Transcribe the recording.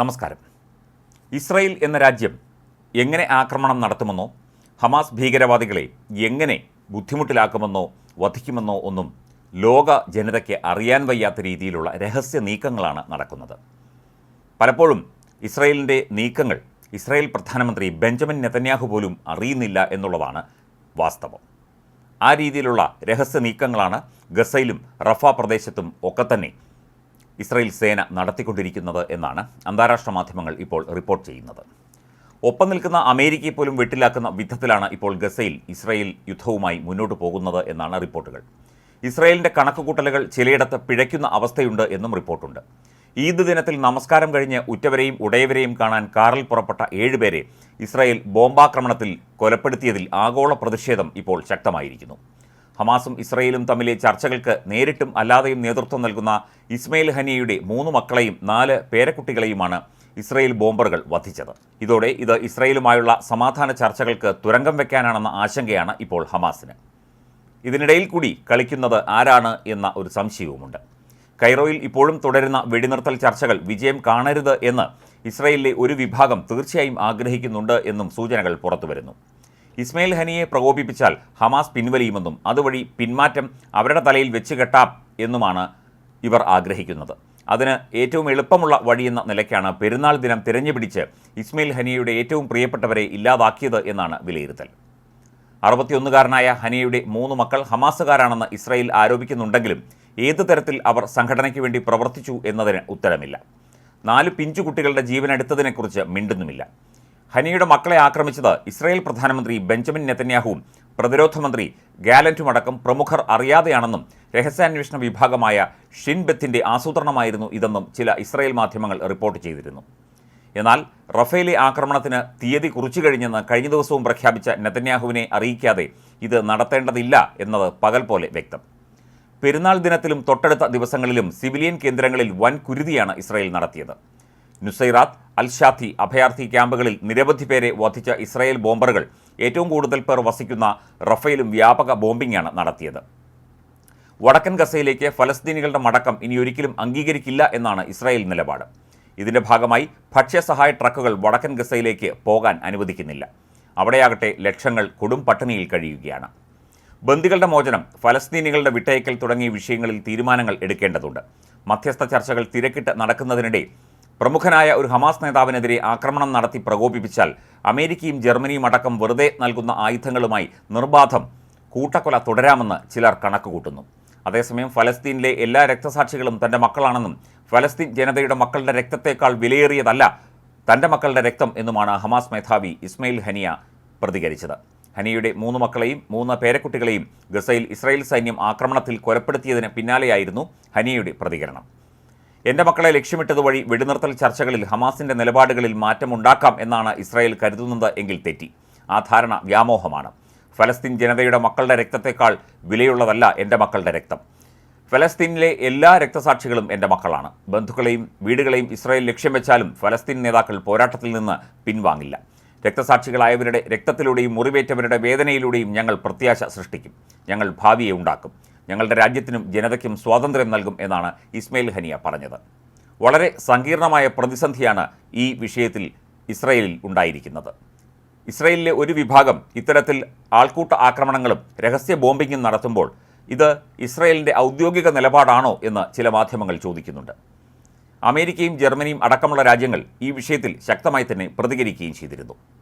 നമസ്കാരം. ഇസ്രയേൽ എന്ന രാജ്യം എങ്ങനെ ആക്രമണം നടത്തുമെന്നോ ഹമാസ് ഭീകരവാദികളെ എങ്ങനെ ബുദ്ധിമുട്ടിലാക്കുമെന്നോ വധിക്കുമെന്നോ ഒന്നും ലോക ജനതയ്ക്ക് അറിയാൻ വയ്യാത്ത രീതിയിലുള്ള രഹസ്യ നീക്കങ്ങളാണ് നടക്കുന്നത്. പലപ്പോഴും ഇസ്രയേലിന്റെ നീക്കങ്ങൾ ഇസ്രായേൽ പ്രധാനമന്ത്രി ബെഞ്ചമിൻ നെതന്യാഹു പോലും അറിയുന്നില്ല എന്നുള്ളതാണ് വാസ്തവം. ആ രീതിയിലുള്ള രഹസ്യ നീക്കങ്ങളാണ് ഗസയിലും റഫ പ്രദേശത്തും ഒക്കെ തന്നെ ഇസ്രായേൽ സേന നടത്തിക്കൊണ്ടിരിക്കുന്നത് എന്നാണ് അന്താരാഷ്ട്ര മാധ്യമങ്ങൾ ഇപ്പോൾ റിപ്പോർട്ട് ചെയ്യുന്നത്. ഒപ്പം നിൽക്കുന്ന അമേരിക്കയെ പോലും വെട്ടിലാക്കുന്ന വിധത്തിലാണ് ഇപ്പോൾ ഗസയിൽ ഇസ്രായേൽ യുദ്ധവുമായി മുന്നോട്ട് പോകുന്നത് എന്നാണ് റിപ്പോർട്ടുകൾ. ഇസ്രായേലിന്റെ കണക്കുകൂട്ടലുകൾ ചിലയിടത്ത് പിഴയ്ക്കുന്ന അവസ്ഥയുണ്ട് എന്നും റിപ്പോർട്ടുണ്ട്. ഈദ് ദിനത്തിൽ നമസ്കാരം കഴിഞ്ഞ് ഉറ്റവരെയും ഉടയവരെയും കാണാൻ കാറിൽ പുറപ്പെട്ട ഏഴുപേരെ ഇസ്രായേൽ ബോംബാക്രമണത്തിൽ കൊലപ്പെടുത്തിയതിൽ ആഗോള പ്രതിഷേധം ഇപ്പോൾ ശക്തമായിരിക്കുന്നു. ഹമാസും ഇസ്രയേലും തമ്മിലെ ചർച്ചകൾക്ക് നേരിട്ടും അല്ലാതെയും നേതൃത്വം നൽകുന്ന ഇസ്മയിൽ ഹനിയയുടെ മൂന്ന് മക്കളെയും നാല് പേരക്കുട്ടികളെയുമാണ് ഇസ്രയേൽ ബോംബറുകൾ വധിച്ചത്. ഇതോടെ ഇത് ഇസ്രയേലുമായുള്ള സമാധാന ചർച്ചകൾക്ക് തുരങ്കം വെക്കാനാണെന്ന ആശങ്കയാണ് ഇപ്പോൾ ഹമാസിന്. ഇതിനിടയിൽ കൂടി കളിക്കുന്നത് ആരാണ് എന്ന ഒരു സംശയവുമുണ്ട്. കൈറോയിൽ ഇപ്പോഴും തുടരുന്ന വെടിനിർത്തൽ ചർച്ചകൾ വിജയം കാണരുത് എന്ന് ഇസ്രയേലിലെ ഒരു വിഭാഗം തീർച്ചയായും ആഗ്രഹിക്കുന്നുണ്ട് എന്നും സൂചനകൾ പുറത്തുവരുന്നു. ഇസ്മയിൽ ഹനിയെ പ്രകോപിപ്പിച്ചാൽ ഹമാസ് പിൻവലിയുമെന്നും അതുവഴി പിന്മാറ്റം അവരുടെ തലയിൽ വെച്ച് കെട്ടാം എന്നുമാണ് ഇവർ ആഗ്രഹിക്കുന്നത്. അതിന് ഏറ്റവും എളുപ്പമുള്ള വഴിയെന്ന നിലയ്ക്കാണ് പെരുന്നാൾ ദിനം തിരഞ്ഞുപിടിച്ച് ഇസ്മയിൽ ഹനിയയുടെ ഏറ്റവും പ്രിയപ്പെട്ടവരെ ഇല്ലാതാക്കിയത് എന്നാണ് വിലയിരുത്തൽ. അറുപത്തിയൊന്നുകാരനായ ഹനിയയുടെ മൂന്ന് മക്കൾ ഹമാസുകാരാണെന്ന് ഇസ്രായേൽ ആരോപിക്കുന്നുണ്ടെങ്കിലും ഏത് തരത്തിൽ അവർ സംഘടനയ്ക്ക് വേണ്ടി പ്രവർത്തിച്ചു എന്നതിന് ഉത്തരമില്ല. നാല് പിഞ്ചു കുട്ടികളുടെ ജീവൻ എടുത്തതിനെക്കുറിച്ച് മിണ്ടുന്നുമില്ല. ഹനിയുടെ മക്കളെ ആക്രമിച്ചത് ഇസ്രായേൽ പ്രധാനമന്ത്രി ബെഞ്ചമിൻ നെതന്യാഹുവും പ്രതിരോധ മന്ത്രി ഗാലന്റുമടക്കം പ്രമുഖർ അറിയാതെയാണെന്നും രഹസ്യാന്വേഷണ വിഭാഗമായ ഷിൻബെത്തിന്റെ ആസൂത്രണമായിരുന്നു ഇതെന്നും ചില ഇസ്രായേൽ മാധ്യമങ്ങൾ റിപ്പോർട്ട് ചെയ്തിരുന്നു. എന്നാൽ റഫേലെ ആക്രമണത്തിന് തീയതി കുറിച്ചു കഴിഞ്ഞെന്ന് കഴിഞ്ഞ ദിവസവും പ്രഖ്യാപിച്ച നെതന്യാഹുവിനെ അറിയിക്കാതെ ഇത് നടത്തേണ്ടതില്ല എന്നത് പകൽ പോലെ വ്യക്തം. പെരുന്നാൾ ദിനത്തിലും തൊട്ടടുത്ത ദിവസങ്ങളിലും സിവിലിയൻ കേന്ദ്രങ്ങളിൽ വൻ കുരുതിയാണ് ഇസ്രായേൽ നടത്തിയത്. നുസൈറാത്ത് അൽഷാത്തി അഭയാർത്ഥി ക്യാമ്പുകളിൽ നിരവധി പേരെ വധിച്ച ഇസ്രായേൽ ബോംബറുകൾ ഏറ്റവും കൂടുതൽ പേർ വസിക്കുന്ന റഫേലും വ്യാപക ബോംബിംഗാണ് നടത്തിയത്. വടക്കൻ ഗസയിലേക്ക് ഫലസ്തീനികളുടെ മടക്കം ഇനി ഒരിക്കലും അംഗീകരിക്കില്ല എന്നാണ് ഇസ്രായേൽ നിലപാട്. ഇതിന്റെ ഭാഗമായി ഭക്ഷ്യസഹായ ട്രക്കുകൾ വടക്കൻ ഗസയിലേക്ക് പോകാൻ അനുവദിക്കുന്നില്ല. അവിടെയാകട്ടെ ലക്ഷങ്ങൾ കൊടും പട്ടിണിയിൽ കഴിയുകയാണ്. ബന്ദികളുടെ മോചനം ഫലസ്തീനികളുടെ വിട്ടയക്കൽ തുടങ്ങിയ വിഷയങ്ങളിൽ തീരുമാനങ്ങൾ എടുക്കേണ്ടതുണ്ട്. മധ്യസ്ഥ ചർച്ചകൾ തിരക്കിട്ട് നടക്കുന്നതിനിടെ പ്രമുഖനായ ഒരു ഹമാസ് നേതാവിനെതിരെ ആക്രമണം നടത്തി പ്രകോപിപ്പിച്ചാൽ അമേരിക്കയും ജർമ്മനിയും അടക്കം വെറുതെ നൽകുന്ന ആയുധങ്ങളുമായി നിർബാധം കൂട്ടക്കൊല തുടരാമെന്ന് ചിലർ കണക്കുകൂട്ടുന്നു. അതേസമയം ഫലസ്തീനിലെ എല്ലാ രക്തസാക്ഷികളും തന്റെ മക്കളാണെന്നും ഫലസ്തീൻ ജനതയുടെ മക്കളുടെ രക്തത്തേക്കാൾ വിലയേറിയതല്ല തന്റെ മക്കളുടെ രക്തം എന്നുമാണ് ഹമാസ് മേധാവി ഇസ്മയിൽ ഹനിയ പ്രതികരിച്ചത്. ഹനിയുടെ മൂന്ന് മക്കളെയും മൂന്ന് പേരക്കുട്ടികളെയും ഗസയിൽ ഇസ്രായേൽ സൈന്യം ആക്രമണത്തിൽ കൊലപ്പെടുത്തിയതിന് പിന്നാലെയായിരുന്നു ഹനിയയുടെ പ്രതികരണം. എന്റെ മക്കളെ ലക്ഷ്യമിട്ടത് വഴി വെടിനിർത്തൽ ചർച്ചകളിൽ ഹമാസിന്റെ നിലപാടുകളിൽ മാറ്റമുണ്ടാക്കാം എന്നാണ് ഇസ്രായേൽ കരുതുന്നത് എങ്കിൽ തെറ്റി. ആ ധാരണ വ്യാമോഹമാണ്. ഫലസ്തീൻ ജനതയുടെ മക്കളുടെ രക്തത്തെക്കാൾ വിലയുള്ളതല്ല എന്റെ മക്കളുടെ രക്തം. ഫലസ്തീനിലെ എല്ലാ രക്തസാക്ഷികളും എന്റെ മക്കളാണ്. ബന്ധുക്കളെയും വീടുകളെയും ഇസ്രായേൽ ലക്ഷ്യം വെച്ചാലും ഫലസ്തീൻ നേതാക്കൾ പോരാട്ടത്തിൽ നിന്ന് പിൻവാങ്ങില്ല. രക്തസാക്ഷികളായവരുടെ രക്തത്തിലൂടെയും മുറിവേറ്റവരുടെ വേദനയിലൂടെയും ഞങ്ങൾ പ്രത്യാശ സൃഷ്ടിക്കും. ഞങ്ങൾ ഭാവിയെ ഉണ്ടാക്കും. ഞങ്ങളുടെ രാജ്യത്തിനും ജനതയ്ക്കും സ്വാതന്ത്ര്യം നൽകും എന്നാണ് ഇസ്മയിൽ ഹനിയ പറഞ്ഞത്. വളരെ സങ്കീർണമായ പ്രതിസന്ധിയാണ് ഈ വിഷയത്തിൽ ഇസ്രയേലിൽ ഉണ്ടായിരിക്കുന്നത്. ഇസ്രയേലിലെ ഒരു വിഭാഗം ഇത്തരത്തിൽ ആൾക്കൂട്ട ആക്രമണങ്ങളും രഹസ്യ ബോംബിങ്ങും നടത്തുമ്പോൾ ഇത് ഇസ്രയേലിന്റെ ഔദ്യോഗിക നിലപാടാണോ എന്ന് ചില മാധ്യമങ്ങൾ ചോദിക്കുന്നുണ്ട്. അമേരിക്കയും ജർമ്മനിയും അടക്കമുള്ള രാജ്യങ്ങൾ ഈ വിഷയത്തിൽ ശക്തമായി തന്നെ പ്രതികരിക്കുകയും ചെയ്തിരുന്നു.